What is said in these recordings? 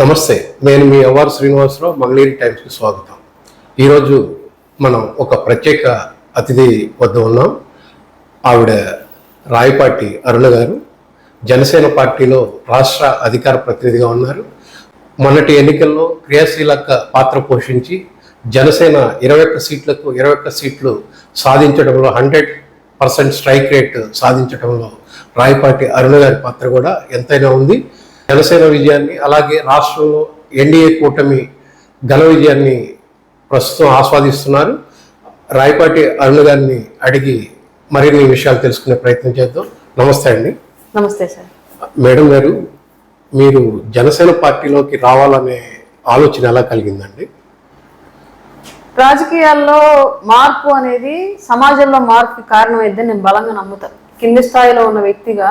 నమస్తే నేను మీ అవ్వారు శ్రీనివాసరావు మంగళగిరి టైమ్స్కి స్వాగతం. ఈరోజు మనం ఒక ప్రత్యేక అతిథి వద్ద ఉన్నాం. ఆవిడ రాయపాటి అరుణ గారు. జనసేన పార్టీలో రాష్ట్ర అధికార ప్రతినిధిగా ఉన్నారు. మొన్నటి ఎన్నికల్లో క్రియాశీలక పాత్ర పోషించి జనసేన ఇరవై ఒక్క సీట్లకు ఇరవై ఒక్క సీట్లు సాధించడంలో హండ్రెడ్ పర్సెంట్ స్ట్రైక్ రేట్ సాధించడంలో రాయపాటి అరుణ గారి పాత్ర కూడా ఎంతైనా ఉంది. జనసేన విజయాన్ని అలాగే రాష్ట్రంలో ఎన్డీఏ కూటమి ఘన విజయాన్ని ప్రస్తుతం ఆస్వాదిస్తున్నారు. రాయపాటి అరుణ గారిని అడిగి మరిన్ని విషయాలు తెలుసుకునే ప్రయత్నం చేద్దాం. నమస్తే అండి. నమస్తే సార్. మేడం గారు మీరు జనసేన పార్టీలోకి రావాలనే ఆలోచన ఎలా కలిగిందండి? రాజకీయాల్లో మార్పు అనేది సమాజంలో మార్పుకి కారణమైందని నేను బలంగా నమ్ముతాను కింది స్థాయిలో ఉన్న వ్యక్తిగా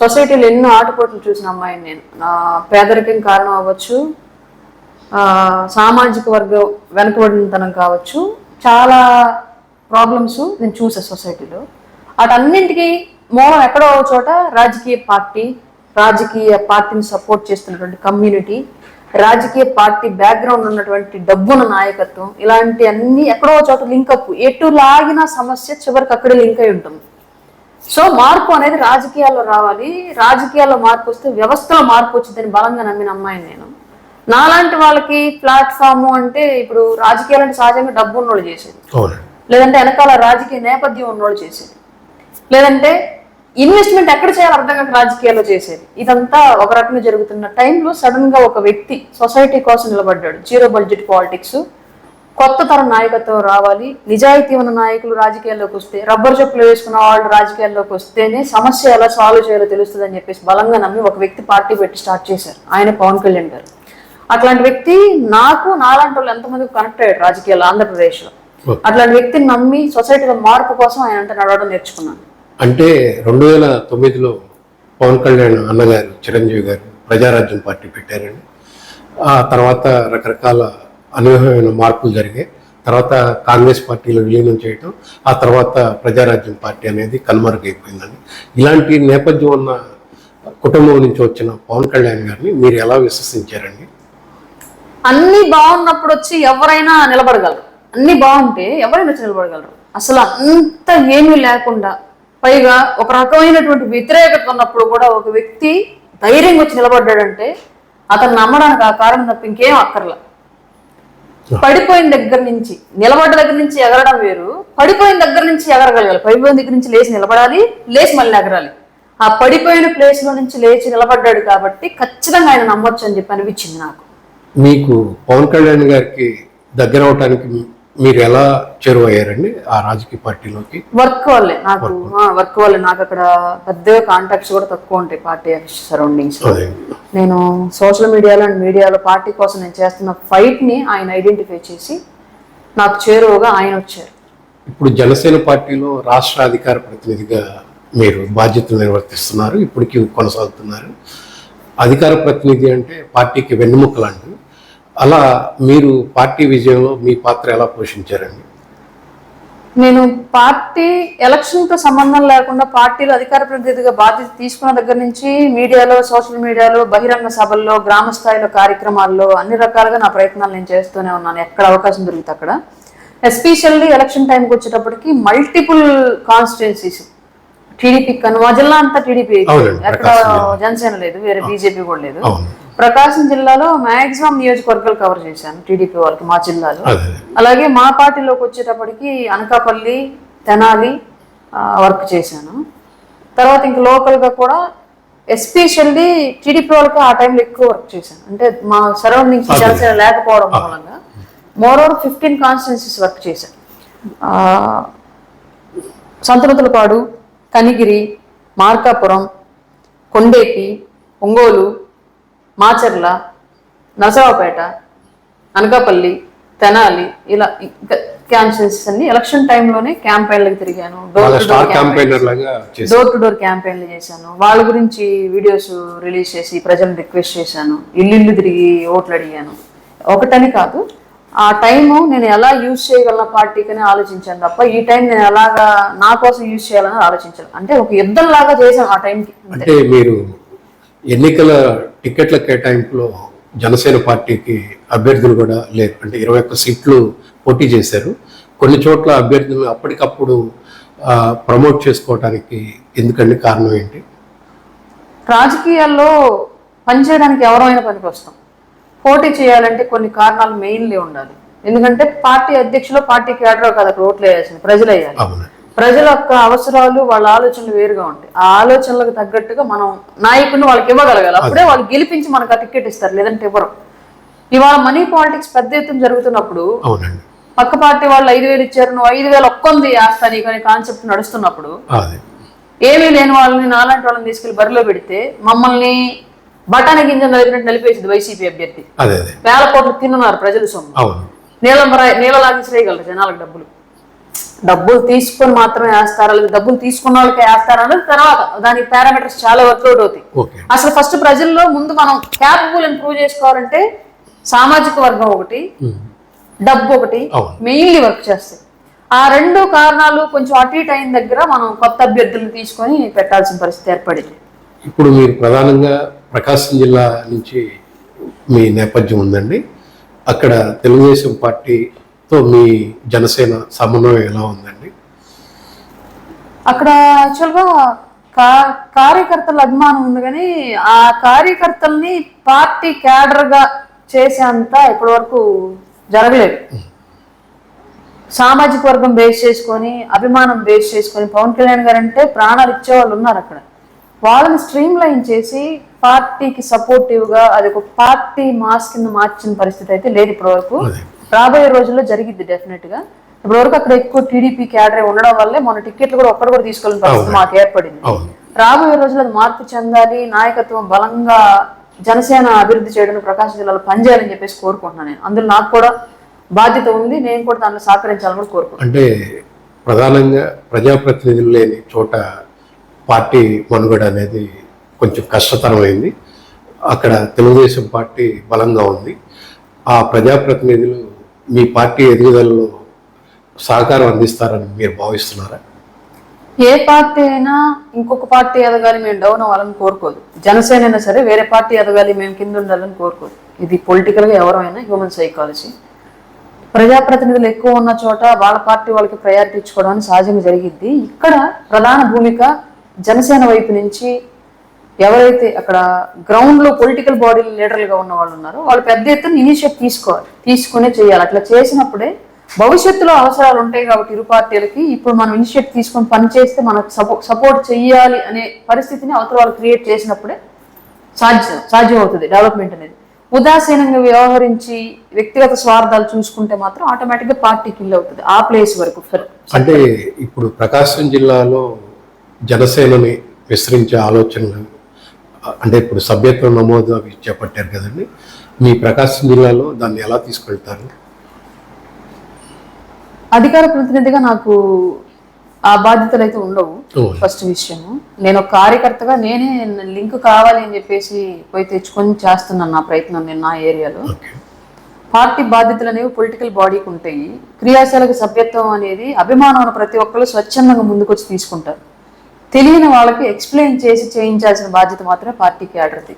సొసైటీలో ఎన్నో ఆటపోట్లు చూసిన అమ్మాయిని నేను. నా పేదరికం కారణం అవ్వచ్చు సామాజిక వర్గం వెనుకబడినతనం కావచ్చు చాలా ప్రాబ్లమ్స్ నేను చూసా సొసైటీలో. వాటన్నింటికి మూలం ఎక్కడో చోట రాజకీయ పార్టీ రాజకీయ పార్టీని సపోర్ట్ చేస్తున్నటువంటి కమ్యూనిటీ రాజకీయ పార్టీ బ్యాక్గ్రౌండ్ ఉన్నటువంటి డబ్బున్న నాయకత్వం ఇలాంటి అన్ని ఎక్కడో ఒక చోట లింకప్ ఎటు లాగిన సమస్య చివరికి అక్కడే లింక్ అయి ఉంటుంది. సో మార్పు అనేది రాజకీయాల్లో రావాలి. రాజకీయాల్లో మార్పు వస్తే వ్యవస్థలో మార్పు వచ్చిందని బలంగా నమ్మిన అమ్మాయిని నేను. నాలాంటి వాళ్ళకి ప్లాట్ఫామ్ అంటే ఇప్పుడు రాజకీయాలు అంటే సహజంగా డబ్బు ఉన్నోళ్ళు చేసేది. లేదంటే వెనకాల రాజకీయ నేపథ్యం ఉన్నోళ్ళు చేసేది. లేదంటే ఇన్వెస్ట్మెంట్ ఎక్కడ చేయాలో అర్థం కాక రాజకీయాల్లో చేసేది. ఇదంతా ఒక రకంగా జరుగుతున్న టైంలో సడన్గా ఒక వ్యక్తి సొసైటీ కోసం నిలబడ్డాడు. జీరో బడ్జెట్ పాలిటిక్స్ కొత్త తరం నాయకత్వం రావాలి నిజాయితీ ఉన్న నాయకులు రాజకీయాల్లోకి వస్తే రబ్బర్ చెప్పులు వేసుకున్న వాళ్ళు రాజకీయాల్లోకి వస్తేనే సమస్య ఎలా సాల్వ్ చేయాలో తెలుస్తుంది అని చెప్పేసి బలంగా నమ్మి ఒక వ్యక్తి పార్టీ పెట్టి స్టార్ట్ చేశారు. ఆయన పవన్ కళ్యాణ్ గారు. అట్లాంటి వ్యక్తి నాకు నాలాంటి వాళ్ళు ఎంతమందికి కనెక్ట్ అయ్యాడు రాజకీయాల్లో? ఆంధ్రప్రదేశ్లో. అట్లాంటి వ్యక్తిని నమ్మి సొసైటీలో మార్పు కోసం ఆయన అంటే నడవడం నేర్చుకున్నాను. అంటే రెండు వేల తొమ్మిదిలో పవన్ కళ్యాణ్ అన్నగారు చిరంజీవి గారు ప్రజారాజ్యం పార్టీ పెట్టారండి. ఆ తర్వాత రకరకాల అనూహ్యమైన మార్పులు జరిగాయి. తర్వాత కాంగ్రెస్ పార్టీలో విలీనం చేయటం ఆ తర్వాత ప్రజారాజ్యం పార్టీ అనేది కనుమరుగైపోయిందండి. ఇలాంటి నేపథ్యం ఉన్న కుటుంబం నుంచి వచ్చిన పవన్ కళ్యాణ్ గారిని మీరు ఎలా విశ్వసించారండి? అన్ని బాగున్నప్పుడు వచ్చి ఎవరైనా నిలబడగలరు. అన్ని బాగుంటే ఎవరైనా వచ్చి నిలబడగలరు. అసలు అంత ఏమీ లేకుండా పైగా ఒక రకమైనటువంటి వ్యతిరేకత ఉన్నప్పుడు కూడా ఒక వ్యక్తి ధైర్యంగా వచ్చి నిలబడ్డాడంటే అతను నమ్మడానికి ఆ కారణం తప్ప ఇంకేం అక్కర్లా. పడిపోయిన దగ్గర నుంచి నిలబడ్డ దగ్గర నుంచి ఎగరడం వేరు. పడిపోయిన దగ్గర నుంచి ఎగరగలగాలి. పడిపోయిన దగ్గర నుంచి లేచి నిలబడాలి లేచి మళ్ళీ ఎగరాలి. ఆ పడిపోయిన ప్లేస్లో నుంచి లేచి నిలబడ్డాడు కాబట్టి ఖచ్చితంగా ఆయన నమ్మొచ్చు అని చెప్పి అనిపించింది నాకు. మీకు పవన్ కళ్యాణ్ గారికి దగ్గర అవటానికి మీరు ఎలా చేరువయ్యారండి ఆ రాజకీయ పార్టీలోకి? వర్క్ వల్లే. నాకు వర్క్ వల్లే. నాకు అక్కడ పెద్దగా కాంటాక్ట్స్ కూడా తక్కువ ఉంటాయి పార్టీ సరౌండింగ్స్ నేను సోషల్ మీడియాలో అండ్ మీడియాలో పార్టీ కోసం నేను చేస్తున్న ఫైట్ని ఆయన ఐడెంటిఫై చేసి నాకు చేరువగా ఆయన వచ్చారు. ఇప్పుడు జనసేన పార్టీలో రాష్ట్ర అధికార ప్రతినిధిగా మీరు బాధ్యతలు నిర్వర్తిస్తున్నారు ఇప్పటికీ కొనసాగుతున్నారు. అధికార ప్రతినిధి అంటే పార్టీకి వెన్నుముక్క లాంటిది. అలా మీరు పార్టీ విజయంలో మీ పాత్ర ఎలా పోషించారండి? నేను పార్టీ ఎలక్షన్తో సంబంధం లేకుండా పార్టీలో అధికార ప్రతినిధిగా బాధ్యత తీసుకున్న దగ్గర నుంచి మీడియాలో సోషల్ మీడియాలో బహిరంగ సభల్లో గ్రామ స్థాయిలో కార్యక్రమాల్లో అన్ని రకాలుగా నా ప్రయత్నాలు నేను చేస్తూనే ఉన్నాను. ఎక్కడ అవకాశం దొరికితే అక్కడ. ఎస్పెషల్లీ ఎలక్షన్ టైంకి వచ్చేటప్పటికి మల్టిపుల్ కాన్స్టిట్యున్సీస్. టీడీపీ కను మా జిల్లా అంతా టీడీపీ. ఎక్కడ. జనసేన లేదు వేరే బీజేపీ కూడా లేదు. ప్రకాశం జిల్లాలో మాక్సిమం నియోజకవర్గాలు కవర్ చేశాను టీడీపీ వాళ్ళకి మా జిల్లాలో. అలాగే మా పార్టీలోకి వచ్చేటప్పటికి అనకాపల్లి తెనాలి వర్క్ చేశాను. తర్వాత ఇంక లోకల్గా కూడా ఎస్పెషల్లీ టీడీపీ వాళ్ళకి ఆ టైంలో ఎక్కువ వర్క్ చేశాను. అంటే మా సరౌండింగ్స్. జనసేన లేకపోవడం మూలంగా more over fifteen constituencies work చేశాను సంతనతులపాడు కనిగిరి మార్కాపురం కొండేపి ఒంగోలు మాచర్ల నరసరావుపేట అనకాపల్లి తెనాలి ఇలా కాన్స్టిట్యున్సీస్ అన్ని ఎలక్షన్ టైంలోనే క్యాంపెయిన్లకు తిరిగాను. డోర్ టు డోర్ క్యాంపెయిన్లు చేశాను. వాళ్ళ గురించి వీడియోస్ రిలీజ్ చేసి ప్రజలను రిక్వెస్ట్ చేశాను. ఇల్లు తిరిగి ఓట్లు అడిగాను. ఒకటని కాదు ఆ టైము నేను ఎలా యూజ్ చేయగలన పార్టీకని ఆలోచించాను తప్ప ఈ టైం నేను ఎలాగా నా కోసం యూజ్ చేయాలని ఆలోచించాను. అంటే ఒక యుద్ధం లాగా చేశాను ఆ టైంకి అంటే మీరు ఎన్నికల టికెట్ల కేటాయింపులో జనసేన పార్టీకి అభ్యర్థులు కూడా లేరు. అంటే ఇరవై ఒక్క సీట్లు పోటీ చేశారు. కొన్ని చోట్ల అభ్యర్థులు అప్పటికప్పుడు ప్రమోట్ చేసుకోవడానికి ఎందుకండి కారణం ఏంటి? రాజకీయాల్లో పనిచేయడానికి ఎవరైనా పనికి వస్తాం పోటీ చేయాలంటే కొన్ని కారణాలు మెయిన్లీ ఉండాలి. ఎందుకంటే పార్టీ అధ్యక్షులు పార్టీ కేడర్ కదా అక్కడ ఓట్లు వేయాల్సింది ప్రజలు వేయాలి ప్రజల యొక్క అవసరాలు వాళ్ళ ఆలోచనలు వేరుగా ఉంటాయి. ఆ ఆలోచనలకు తగ్గట్టుగా మనం నాయకుడిని వాళ్ళకి ఇవ్వగలగాలి. అప్పుడే వాళ్ళు గెలిపించి మనకు ఆ టికెట్ ఇస్తారు లేదంటే ఇవ్వరు. ఇవాళ మనీ పాలిటిక్స్ పెద్ద ఎత్తున జరుగుతున్నప్పుడు పక్క పార్టీ వాళ్ళు ఐదు వేలు ఇచ్చారు నువ్వు ఐదు వేలు ఒక్కొంది వేస్తా నీకు అనే కాన్సెప్ట్ నడుస్తున్నప్పుడు ఏమీ లేని వాళ్ళని నాలాంటి వాళ్ళని తీసుకెళ్ళి బరిలో పెడితే మమ్మల్ని బఠానీ గింజలు నలిపినట్టు నలిపేసింది వైసీపీ అభ్యర్థి. వేల కోట్లు తిన్నున్నారు ప్రజల సొమ్ము. నీళ్ళ నీళ్ళ లాగించగలరు జనాలకు డబ్బులు. డబ్బులు తీసుకొని మాత్రమే వేస్తారా లేదా డబ్బులు తీసుకున్న వాళ్ళకి వేస్తారా అనేది తర్వాత దానికి పారామీటర్స్ చాలా వర్కౌట్ అవుతాయి. అసలు ఫస్ట్ ప్రజల్లో ముందు మనం క్యాపబుల్ అని ప్రూవ్ చేసుకోవాలంటే సామాజిక వర్గం ఒకటి. డబ్బు ఒకటి. మెయిన్లీ వర్క్ చేస్తాయి. ఆ రెండు కారణాలు కొంచెం అటు ఇటు అయిన దగ్గర మనం కొత్త అభ్యర్థులను తీసుకొని పెట్టాల్సిన పరిస్థితి ఏర్పడింది. ఇప్పుడు మీరు ప్రధానంగా ప్రకాశం జిల్లా నుంచి మీ నేపథ్యం ఉందండి. అక్కడ తెలుగుదేశం పార్టీతో మీ జనసేన సమన్వయం ఎలా ఉందండి? అక్కడ యాక్చువల్గా కా కార్యకర్తల అభిమానం ఉంది కానీ ఆ కార్యకర్తల్ని పార్టీ క్యాడర్గా చేసేంత ఇప్పటి వరకు జరగలేదు. సామాజిక వర్గం బేస్ చేసుకొని అభిమానం బేస్ చేసుకొని పవన్ కళ్యాణ్ గారు అంటే ప్రాణాలు ఇచ్చే వాళ్ళు ఉన్నారు అక్కడ. వాళ్ళని స్ట్రీమ్ లైన్ చేసి పార్టీకి సపోర్టివ్గా అది ఒక పార్టీ మాస్ కింద మార్చిన పరిస్థితి అయితే లేదు ఇప్పటి వరకు. అదే. రాబోయే రోజుల్లో జరిగిద్ది డెఫినెట్గా. ఇప్పటి వరకు అక్కడ ఎక్కువ టీడీపీ క్యాడర్ ఉండడం వల్లే మన టికెట్లు కూడా ఒక్కడు కూడా తీసుకెళ్ళిన పరిస్థితి మాకు ఏర్పడింది. రాబోయే రోజుల్లో అది మార్పు చెందాలి నాయకత్వం బలంగా జనసేన అభివృద్ధి చేయడానికి ప్రకాశం జిల్లాలో పనిచేయాలని చెప్పేసి కోరుకుంటున్నాను నేను. అందులో నాకు కూడా బాధ్యత ఉంది నేను కూడా దాంట్లో సహకరించాలని కూడా కోరుకుంటున్నాను. అంటే ప్రధానంగా ప్రజాప్రతినిధులు లేని చోట పార్టీ మనుగడ అనేది కొంచెం కష్టతరమైంది. అక్కడ తెలుగుదేశం పార్టీ బలంగా ఉంది. ఆ ప్రజాప్రతినిధులు మీ పార్టీ ఎదుగుదలలో సహకారం అందిస్తారని మీరు భావిస్తున్నారా? ఏ పార్టీ అయినా ఇంకొక పార్టీ ఎదగాలి మేము డౌన్ అవ్వాలని కోరుకోదు. జనసేన అయినా సరే వేరే పార్టీ ఎదగాలి మేము కింద ఉండాలని కోరుకోదు. ఇది పొలిటికల్గా ఎవరైనా హ్యూమన్ సైకాలజీ. ప్రజాప్రతినిధులు ఎక్కువ ఉన్న చోట వాళ్ళ పార్టీ వాళ్ళకి ప్రయారిటీ ఇచ్చుకోవడం సహజంగా జరిగిద్ది. ఇక్కడ ప్రధాన భూమిక జనసేన వైపు నుంచి ఎవరైతే అక్కడ గ్రౌండ్లో పొలిటికల్ బాడీ లీడర్లుగా ఉన్న వాళ్ళు ఉన్నారో వాళ్ళు పెద్ద ఎత్తున ఇనిషియేట్ తీసుకోవాలి తీసుకునే చేయాలి. అట్లా చేసినప్పుడే భవిష్యత్తులో అవసరాలు ఉంటాయి కాబట్టి ఇరు పార్టీలకి ఇప్పుడు మనం ఇనిషియేట్ తీసుకొని పనిచేస్తే మనకు సపో సపోర్ట్ చేయాలి అనే పరిస్థితిని అవతల వాళ్ళు క్రియేట్ చేసినప్పుడే సాధ్యం సాధ్యం అవుతుంది డెవలప్మెంట్ అనేది. ఉదాసీనంగా వ్యవహరించి వ్యక్తిగత స్వార్థాలు చూసుకుంటే మాత్రం ఆటోమేటిక్గా పార్టీ కిల్ అవుతుంది ఆ ప్లేస్ వరకు అంటే ఇప్పుడు ప్రకాశం జిల్లాలో జనసేనని విస్తరించే ఆలోచనలు అంటే ఇప్పుడు సభ్యత్వ నమోదు అవి చేపట్టారు కదండి. మీ ప్రకాశం జిల్లాలో దాన్ని ఎలా తీసుకెళ్తారు? అధికార ప్రతినిధిగా నాకు ఆ బాధ్యతలు అయితే ఉండవు. ఫస్ట్ విషయము. నేను ఒక కార్యకర్తగా నేనే లింక్ కావాలి అని చెప్పేసి పోయి తెచ్చుకొని చేస్తున్నాను నా ప్రయత్నం నేను నా ఏరియాలో. పార్టీ బాధ్యతలు అనేవి పొలిటికల్ బాడీకి ఉంటాయి. క్రియాశీలక సభ్యత్వం అనేది అభిమానం ప్రతి ఒక్కరు స్వచ్ఛందంగా ముందుకొచ్చి తీసుకుంటారు. తెలియని వాళ్ళకి ఎక్స్ప్లెయిన్ చేసి చేయించాల్సిన బాధ్యత మాత్రమే పార్టీకి క్యాడర్ది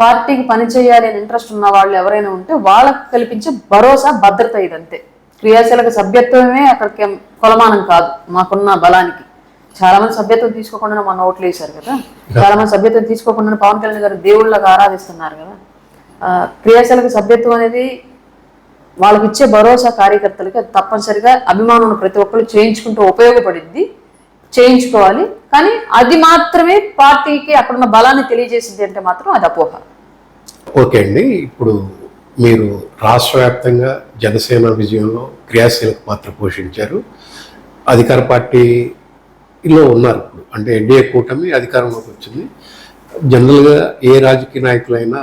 పార్టీకి పనిచేయాలి అని ఇంట్రెస్ట్ ఉన్న వాళ్ళు ఎవరైనా ఉంటే వాళ్ళకు కల్పించే భరోసా భద్రత ఇదంతే. క్రియాశీలక సభ్యత్వమే అక్కడికి కొలమానం కాదు మాకున్న బలానికి. చాలా మంది సభ్యత్వం తీసుకోకుండా మన ఓట్లు వేశారు కదా. చాలా మంది సభ్యత్వం తీసుకోకుండా పవన్ కళ్యాణ్ గారు దేవుళ్ళగా ఆరాధిస్తున్నారు కదా. క్రియాశీలక సభ్యత్వం అనేది వాళ్ళకి ఇచ్చే భరోసా కార్యకర్తలకి తప్పనిసరిగా అభిమానులు ప్రతి ఒక్కరు చేయించుకుంటూ ఉపయోగపడింది చేయించుకోవాలి. కానీ అది మాత్రమే పార్టీకి అక్కడున్న బలాన్ని తెలియజేసింది అంటే మాత్రం అది అపోహ. ఓకే అండి. ఇప్పుడు మీరు రాష్ట్ర వ్యాప్తంగా జనసేన విజయంలో క్రియాశీలక పాత్ర పోషించారు. అధికార పార్టీలో ఉన్నారు ఇప్పుడు. అంటే ఎన్డీఏ కూటమి అధికారంలోకి వచ్చింది. జనరల్గా ఏ రాజకీయ నాయకులైనా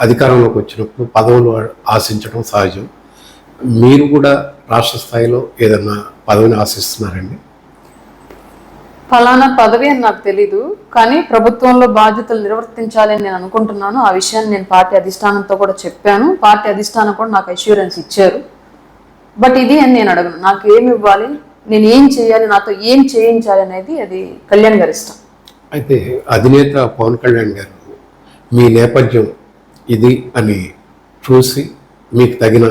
అధికారంలోకి వచ్చినప్పుడు పదవులు ఆశించడం సహజం. మీరు కూడా రాష్ట్ర స్థాయిలో ఏదన్నా పదవిని ఆశిస్తున్నారండి? ఫలానా పదవి అని నాకు తెలీదు కానీ ప్రభుత్వంలో బాధ్యతలు నిర్వర్తించాలని నేను అనుకుంటున్నాను. ఆ విషయాన్ని నేను పార్టీ అధిష్టానంతో కూడా చెప్పాను. పార్టీ అధిష్టానం కూడా నాకు అష్యూరెన్స్ ఇచ్చారు. బట్ ఇది అని నేను అడగను. నాకు ఏమి ఇవ్వాలి నేను ఏం చేయాలి నాతో ఏం చేయించాలి అనేది అది కళ్యాణ్ గారి ఇష్టం. అయితే అధినేత పవన్ కళ్యాణ్ గారు మీ నేపథ్యం ఇది అని చూసి మీకు తగిన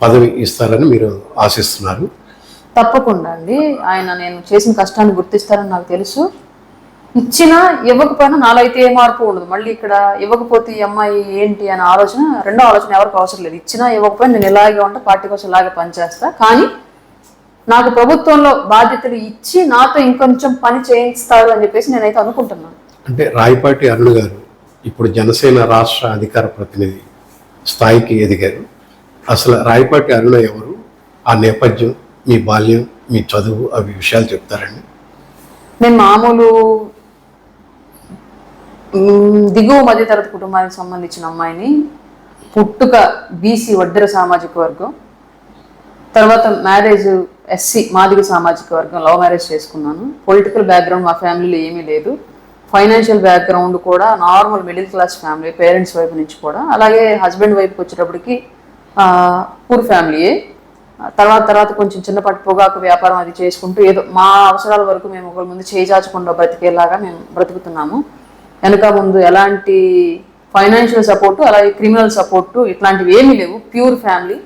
పదవి ఇస్తారని మీరు ఆశిస్తున్నారు. తప్పకుండా అండి. ఆయన నేను చేసిన కష్టాన్ని గుర్తిస్తారని నాకు తెలుసు. ఇచ్చినా ఇవ్వకపోయినా నాలో అయితే ఏ మార్పు ఉండదు. మళ్ళీ ఇక్కడ ఇవ్వకపోతే ఈ అమ్మాయి ఏంటి అనే ఆలోచన రెండో ఆలోచన ఎవరికి అవసరం లేదు. ఇచ్చినా ఇవ్వకపోయినా నేను ఇలాగే ఉంటా పార్టీ కోసం ఇలాగే పనిచేస్తా. కానీ నాకు ప్రభుత్వంలో బాధ్యతలు ఇచ్చి నాతో ఇంకొంచెం పని చేయిస్తారు అని చెప్పేసి నేనైతే అనుకుంటున్నాను. అంటే రాయపాటి అరుణ్ గారు ఇప్పుడు జనసేన రాష్ట్ర అధికార ప్రతినిధి స్థాయికి ఎదిగారు. అసలు రాయపాటి అరుణ ఎవరు? ఆ నేపథ్యం మీ బాల్యం మీ చదువు అవి విషయాలు చెప్తారండి. నేను మామూలు దిగువ మధ్యతరగతి కుటుంబానికి సంబంధించిన అమ్మాయిని పుట్టుక బీసీ వడ్డర సామాజిక వర్గం తర్వాత మ్యారేజ్ ఎస్సీ మాదిగ సామాజిక వర్గం లవ్ మ్యారేజ్ చేసుకున్నాను. పొలిటికల్ బ్యాక్గ్రౌండ్ మా ఫ్యామిలీలో ఏమీ లేదు. ఫైనాన్షియల్ బ్యాక్గ్రౌండ్ కూడా normal middle class family parents వైపు నుంచి కూడా. అలాగే హస్బెండ్ వైపుకి వచ్చేటప్పటికి పూర్ ఫ్యామిలీయే తర్వాత తర్వాత కొంచెం చిన్నపాటి పొగాకు వ్యాపారం అది చేసుకుంటూ ఏదో మా అవసరాల వరకు మేము ఒకరి ముందు చేజాచకుండా బ్రతికేలాగా మేము బ్రతుకుతున్నాము. వెనక ముందు ఎలాంటి ఫైనాన్షియల్ సపోర్టు అలాగే క్రిమినల్ సపోర్టు ఇట్లాంటివి ఏమీ లేవు. Pure family.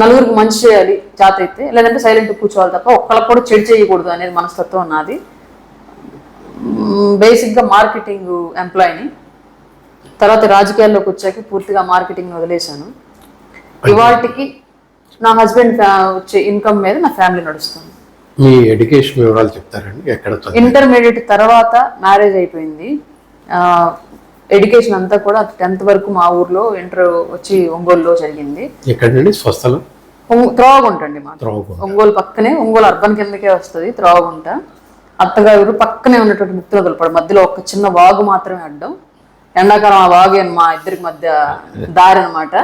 నలుగురికి మంచి చేయాలి జాత అయితే. లేదంటే సైలెంట్ కూర్చోవాలి తప్ప ఒక్కళ్ళకి కూడా చెడు చేయకూడదు అనేది మనస్తత్వం నాది. బేసిక్గా మార్కెటింగ్ ఎంప్లాయీని. తర్వాత రాజకీయాల్లోకి వచ్చాక పూర్తిగా మార్కెటింగ్ వదిలేశాను. ఇవాటికి నా హస్బెండ్ వచ్చే ఇన్కమ్ మీద నా ఫ్యామిలీ నడుస్తుంది. మీ ఎడ్యుకేషన్ వివరాలు చెప్తారండి. ఎక్కడ ఇంటర్మీడియట్ తర్వాత మ్యారేజ్ అయిపోయింది. ఎడ్యుకేషన్ అంతా కూడా టెన్త్ వరకు మా ఊర్లో ఇంటర్ వచ్చి ఒంగోలులో జరిగింది. ఎక్కడండి? స్వస్థలం? త్రోవగుంట అండి మా. ఒంగోలు పక్కనే ఒంగోలు అర్బన్ కిందకే వస్తుంది త్రోవగుంట. అత్తగారు పక్కనే ఉన్నటువంటి ముక్తి వదలపడు మధ్యలో ఒక చిన్న వాగు మాత్రమే అడ్డం. ఎండాకాలం ఆ వాగు అని మా ఇద్దరికి మధ్య దారి అనమాట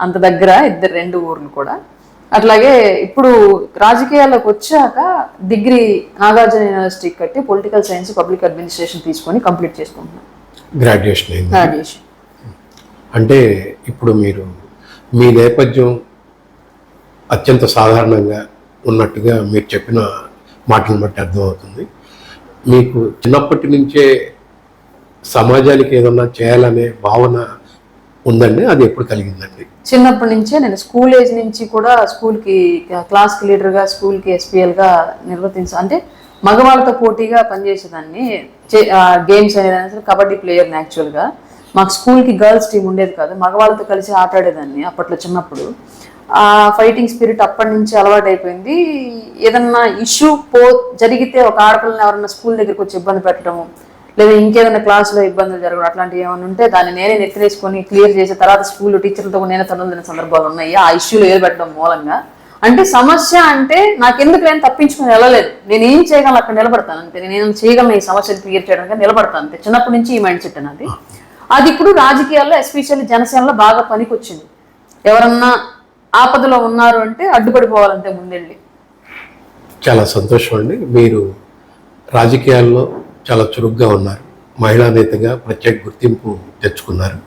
అంత దగ్గర ఇద్దరు రెండు ఊర్లు కూడా. అట్లాగే ఇప్పుడు రాజకీయాల్లోకి వచ్చాక డిగ్రీ నాగార్జున యూనివర్సిటీ కట్టి పొలిటికల్ సైన్స్ పబ్లిక్ అడ్మినిస్ట్రేషన్ తీసుకొని కంప్లీట్ చేసుకుంటున్నాను గ్రాడ్యుయేషన్ గ్రాడ్యుయేషన్ అంటే ఇప్పుడు మీరు మీ నేపథ్యం అత్యంత సాధారణంగా ఉన్నట్టుగా మీరు చెప్పిన మాటలను బట్టి అర్థమవుతుంది. మీకు చిన్నప్పటి నుంచే సమాజానికి ఏదన్నా చేయాలనే భావన ఉందండి అది ఎప్పుడు కలిగిందండి. చిన్నప్పటి నుంచే నేను స్కూల్ ఏజ్ నుంచి కూడా స్కూల్కి క్లాస్కి లీడర్గా స్కూల్కి ఎస్పీఎల్గా నిర్వర్తించ అంటే మగవాళ్ళతో పోటీగా పనిచేసేదాన్ని. గేమ్స్ అనేది అసలు కబడ్డీ ప్లేయర్ని యాక్చువల్గా. మాకు స్కూల్కి గర్ల్స్ టీం ఉండేది కాదు మగవాళ్ళతో కలిసి ఆటాడేదాన్ని అప్పట్లో చిన్నప్పుడు. ఆ ఫైటింగ్ స్పిరిట్ అప్పటి నుంచి అలవాటు అయిపోయింది ఏదన్నా ఇష్యూ పో జరిగితే ఒక ఆడపిల్లని ఎవరన్నా స్కూల్ దగ్గరికి వచ్చి ఇబ్బంది పెట్టడము లేదా ఇంకేదైనా క్లాసులో ఇబ్బందులు జరగడం అట్లాంటివి ఏమైనా ఉంటే దాన్ని నేనే నెత్తినేసుకొని క్లియర్ చేసిన తర్వాత స్కూల్ టీచర్లతో కూడా నేనే తనులు సందర్భాలు ఉన్నాయి. ఆ ఇష్యూలు ఏర్పడడం మూలంగా. అంటే సమస్య అంటే నాకెందుకు నేను తప్పించుకుని వెళ్ళలేదు. నేను ఏం చేయగలను అక్కడ నిలబడతాను అంతే. నేను చేయగలను ఈ సమస్యను క్లియర్ చేయడానికి నిలబడతాను అంతే. చిన్నప్పటి నుంచి ఈ మైండ్ సెట్ నాది. అది ఇప్పుడు రాజకీయాల్లో ఎస్పెషల్లీ జనసేనలో బాగా పనికొచ్చింది. ఎవరన్నా ఆపదలో ఉన్నారు అంటే అడ్డుపడిపోవాలంటే ముందెళ్ళి చాలా సంతోషం అండి. మీరు రాజకీయాల్లో చాలా చురుగ్గా ఉన్నారు. మహిళా నేతగా ప్రత్యేక గుర్తింపు తెచ్చుకున్నారు.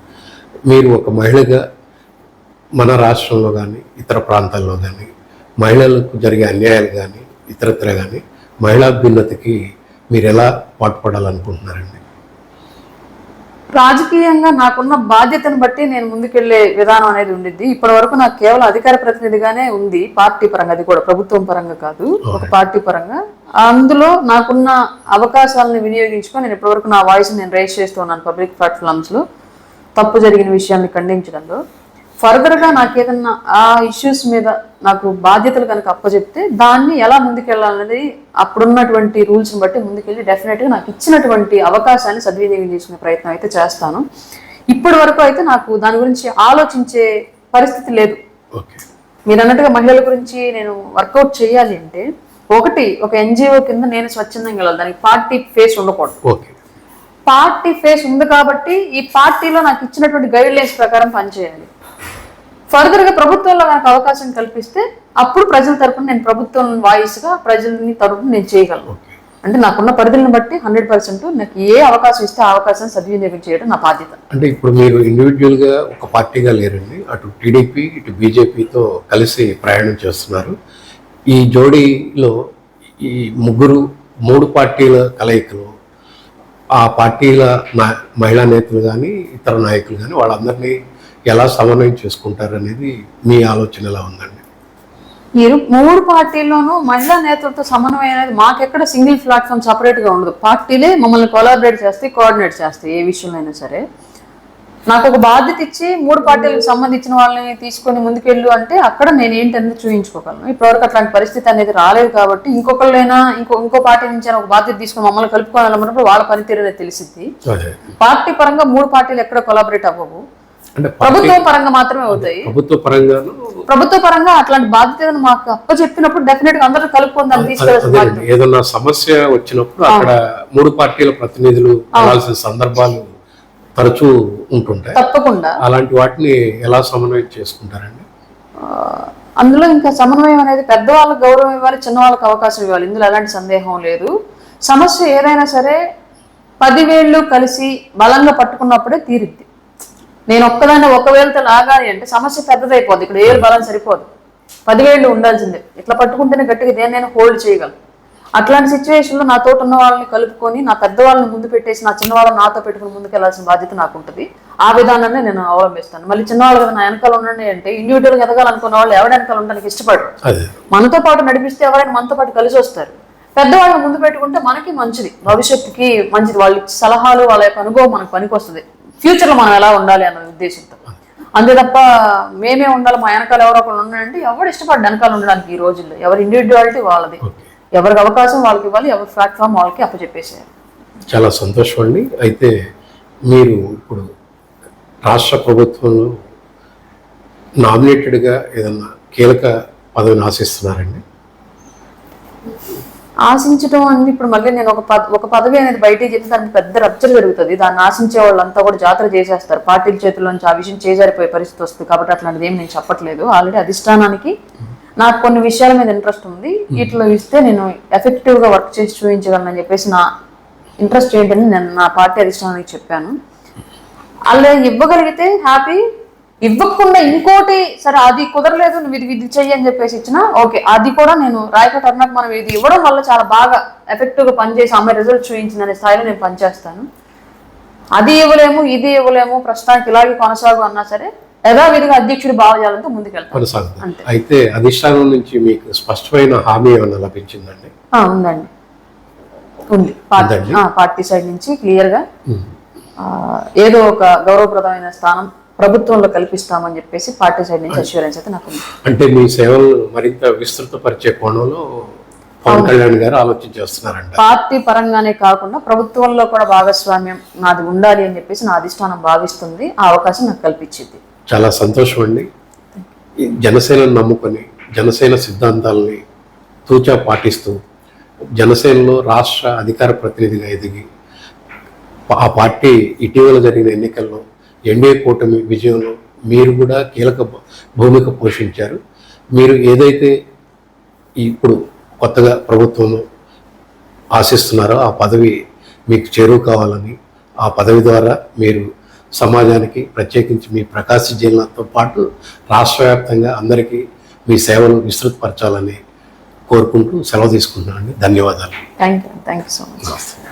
మీరు ఒక మహిళగా మన రాష్ట్రంలో కానీ ఇతర ప్రాంతాల్లో కానీ మహిళలకు జరిగే అన్యాయాలు కానీ ఇతరత్ర కానీ మహిళా మహిళాభ్యున్నతికి మీరు ఎలా పాటుపడాలనుకుంటున్నారండి? రాజకీయంగా నాకున్న బాధ్యతను బట్టి నేను ముందుకెళ్ళే విధానం అనేది ఉండిద్ది. ఇప్పటి వరకు నాకు కేవలం అధికార ప్రతినిధిగానే ఉంది. పార్టీ పరంగా అది కూడా ప్రభుత్వం పరంగా కాదు. ఒక పార్టీ పరంగా. అందులో నాకున్న అవకాశాలను వినియోగించుకొని నేను ఇప్పటివరకు నా వాయిస్ నేను రైజ్ చేస్తున్నాను పబ్లిక్ ప్లాట్ఫామ్స్లో. తప్పు జరిగిన విషయాన్ని ఖండించడంలో. ఫర్దర్గా నాకు ఏదన్నా ఆ ఇష్యూస్ మీద నాకు బాధ్యతలు కనుక అప్పచెప్తే దాన్ని ఎలా ముందుకెళ్ళాలనేది అప్పుడున్నటువంటి రూల్స్ని బట్టి ముందుకెళ్ళి డెఫినెట్గా నాకు ఇచ్చినటువంటి అవకాశాన్ని సద్వినియోగం చేసుకునే ప్రయత్నం అయితే చేస్తాను. ఇప్పటి వరకు అయితే నాకు దాని గురించి ఆలోచించే పరిస్థితి లేదు. మీరు అన్నట్టుగా మహిళల గురించి నేను వర్కౌట్ చేయాలి అంటే ఒకటి ఒక ఎన్జిఓ కింద నేను స్వచ్ఛందంగా వెళ్ళాలి. దానికి పార్టీ ఫేస్ ఉండకూడదు. ఓకే. పార్టీ ఫేస్ ఉంది కాబట్టి ఈ పార్టీలో నాకు ఇచ్చినటువంటి గైడ్ లైన్స్ ప్రకారం పనిచేయాలి. ఫర్దర్గా ప్రభుత్వంలో నాకు అవకాశం కల్పిస్తే అప్పుడు ప్రజల తరపున నేను ప్రభుత్వం వాయిస్గా ప్రజల్ని తరపున నేను చేయగలను. అంటే నాకున్న పరిధులను బట్టి హండ్రెడ్ పర్సెంట్ నాకు ఏ అవకాశం ఇస్తే ఆ అవకాశం సద్వినియోగం చేయడం నా బాధ్యత. అంటే ఇప్పుడు మీరు ఇండివిజువల్గా ఒక పార్టీగా లేరండి. అటు టీడీపీ ఇటు బీజేపీతో కలిసి ప్రయాణం చేస్తున్నారు. ఈ జోడీలో ఈ ముగ్గురు మూడు పార్టీల కలయికలో ఆ పార్టీల మహిళా నేతలు కానీ ఇతర నాయకులు కానీ వాళ్ళందరినీ ఎలా సమన్వయం చేసుకుంటారు అనేది మీ ఆలోచన ఎలా ఉందండి? ఇరు మూడు పార్టీల్లోనూ మహిళా నేతలతో సమన్వయం అనేది మాకెక్కడ సింగిల్ ప్లాట్ఫామ్ సపరేట్గా ఉండదు. పార్టీలే మమ్మల్ని కొలాబరేట్ చేస్తాయి కోఆర్డినేట్ చేస్తాయి ఏ విషయంలో అయినా సరే. నాకు ఒక బాధ్యత ఇచ్చి మూడు పార్టీలకు సంబంధించిన వాళ్ళని తీసుకొని ముందుకెళ్ళు అంటే అక్కడ నేను ఏంటనేది చూపించుకోగలను ఇప్పటివరకు అట్లాంటి పరిస్థితి అనేది రాలేదు కాబట్టి ఇంకొకళ్ళైనా ఇంకో ఇంకో పార్టీ నుంచి ఒక బాధ్యత తీసుకొని మమ్మల్ని కలుపుకోవాలన్నప్పుడు వాళ్ళ పనితీరు అనేది తెలిసింది పార్టీ పరంగా మూడు పార్టీలు ఎక్కడ కొలాబరేట్ అవ్వవు. అంటే ప్రభుత్వం పరంగా మాత్రమే అవుతాయి. ప్రభుత్వ పరంగాను ప్రభుత్వ పరంగా అట్లాంటి బాధ్యతను మాకు అప్పచెప్పినప్పుడు డెఫినెట్గా అందరూ ఏదన్నా సమస్య వచ్చినప్పుడు అక్కడ మూడు పార్టీల ప్రతినిధులు వెళ్ళాల్సిన సందర్భాలు తరచూ ఉంటుంటాయి. తప్పకుండా. అలాంటి వాటిని ఎలా సమన్వయం చేసుకుంటారండి? అందులో ఇంకా సమన్వయం అనేది పెద్దవాళ్ళకి గౌరవం ఇవ్వాలి చిన్నవాళ్ళకి అవకాశం ఇవ్వాలి. ఇందులో ఎలాంటి సందేహం లేదు. సమస్య ఏదైనా సరే పదివేళ్ళు కలిసి బలంగా పట్టుకున్నప్పుడే తీరిద్ది. నేను ఒక్కదాన్ని ఒక వేలతో లాగాలి అంటే సమస్య పెద్దదైపోద్ది. ఇక్కడ ఏళ్ళు బలం సరిపోదు. పదివేళ్ళు ఉండాల్సిందే. ఇట్లా పట్టుకుంటేనే గట్టిగా దేన్నైనా హోల్డ్ చేయగలను. అట్లాంటి సిచ్యువేషన్లో నా తోట ఉన్న వాళ్ళని కలుపుకొని నా పెద్దవాళ్ళని ముందు పెట్టేసి నా చిన్నవాళ్ళని నాతో పెట్టుకుని ముందుకెళ్ళాల్సిన బాధ్యత నాకు ఉంటుంది. ఆ విధానాన్ని నేను అవలంబిస్తాను. మళ్ళీ చిన్నవాళ్ళు కదా నా వెనకాల ఉండండి అంటే ఇండివిజువల్గా ఎదగాలనుకున్న వాళ్ళు ఎవరి వెనకాల ఉండడానికి ఇష్టపడరు. మనతో పాటు నడిపిస్తే ఎవరైనా మనతో పాటు కలిసి వస్తారు. పెద్దవాళ్ళని ముందు పెట్టుకుంటే మనకి మంచిది. భవిష్యత్తుకి మంచిది. వాళ్ళ సలహాలు వాళ్ళ యొక్క అనుభవం మనకు పనికొస్తుంది. ఫ్యూచర్లో మనం ఎలా ఉండాలి అన్న ఉద్దేశంతో. అంతే తప్ప మేమే ఉండాలి మా వెనకాల ఎవరో ఒకరు ఉండాలంటే ఎవరు ఇష్టపడ్డ వెనకాల ఉండడానికి ఈ రోజుల్లో. ఎవరి ఇండివిజువాలిటీ వాళ్ళది. ఎవరికి అవకాశం వాళ్ళకి ఇవ్వాలి ఎవరి ప్లాట్ఫామ్ వాళ్ళకి అప్పచెప్పేసేయాలి. చాలా సంతోషం అండి. అయితే మీరు ఇప్పుడు రాష్ట్ర ప్రభుత్వంలో నామినేటెడ్గా ఏదన్నా కీలక పదవిని ఆశిస్తున్నారండి? ఆశించడం అనేది ఇప్పుడు మళ్ళీ నేను ఒక పద ఒక పదవి అనేది బయటికి చెప్తే దానికి పెద్ద రప్చర్ జరుగుతుంది. దాన్ని ఆశించే వాళ్ళంతా కూడా జాతర చేసేస్తారు. పార్టీల చేతుల్లోంచి ఆ విషయం చేజారిపోయే పరిస్థితి వస్తుంది కాబట్టి అట్లాంటిది ఏం నేను చెప్పట్లేదు. ఆల్రెడీ అధిష్టానానికి నాకు కొన్ని విషయాల మీద ఇంట్రెస్ట్ ఉంది. వీటిలో ఇస్తే నేను ఎఫెక్టివ్గా వర్క్ చేసి చూపించగలను చెప్పేసి నా ఇంట్రెస్ట్ ఏంటని నేను నా పార్టీ అధిష్టానానికి చెప్పాను. అలా ఇవ్వగలిగితే హ్యాపీ ఇవ్వకుండా ఇంకోటి సరే అది కుదరలేదు నువ్వు ఇది ఇది చెయ్యి అని చెప్పేసి ఇచ్చిన ఓకే అది కూడా నేను రాయకట్ అన్నట్టు మనం ఇది ఇవ్వడం వల్ల చాలా బాగా ఎఫెక్టివ్గా పనిచేసి ఆమె రిజల్ట్ చూపించింది అనే స్థాయిలో నేను పనిచేస్తాను. అది ఇవ్వలేము ఇది ఇవ్వలేము ప్రస్తుతానికి ఇలాగే కొనసాగు అన్నా సరే యథావిధిగా అధ్యక్షుడి భావజాలంతో ముందుకెళ్తాను. అయితే అధిష్టానం నుంచి మీకు స్పష్టమైన హామీ ఏమైనా లభించిందండి? ఉందండి. ఉంది. పార్టీ సైడ్ నుంచి క్లియర్గా ఉమ్. ఆ, ఏదో ఒక గౌరవప్రదమైన స్థానం ప్రభుత్వంలో కల్పిస్తామని చెప్పేసి పార్టీ సైడ్ నుంచి అష్యూరెన్స్ అయితే నాకు అంటే మీ సేవలు మరింత విస్తృతపరిచే కోణంలో పవన్ కళ్యాణ్ గారు ఆలోచన చేస్తున్నారంట. పార్టీ పరంగానే కాకుండా ప్రభుత్వంలో కూడా భాగస్వామ్యం నాది ఉండాలి అని చెప్పేసి నా అధిష్టానం భావిస్తుంది. ఆ అవకాశం నాకు కల్పించింది. చాలా సంతోషం అండి. జనసేనను నమ్ముకొని జనసేన సిద్ధాంతాలని తూచా పాటిస్తూ జనసేనలో రాష్ట్ర అధికార ప్రతినిధిగా ఎదిగి ఆ పార్టీ ఇటీవల జరిగిన ఎన్నికల్లో ఎన్డీఏ కూటమి విజయంలో మీరు కూడా కీలక భూమిక పోషించారు. మీరు ఏదైతే ఇప్పుడు కొత్తగా ప్రభుత్వం ఆశిస్తున్నారో ఆ పదవి మీకు చేరువ కావాలని ఆ పదవి ద్వారా మీరు సమాజానికి ప్రత్యేకించి మీ ప్రకాశం జిల్లాతో పాటు రాష్ట్ర వ్యాప్తంగా అందరికీ మీ సేవలు విస్తృతపరచాలని కోరుకుంటూ సెలవు తీసుకుంటున్నానండి. ధన్యవాదాలు. Thank you thank you so much నమస్తే.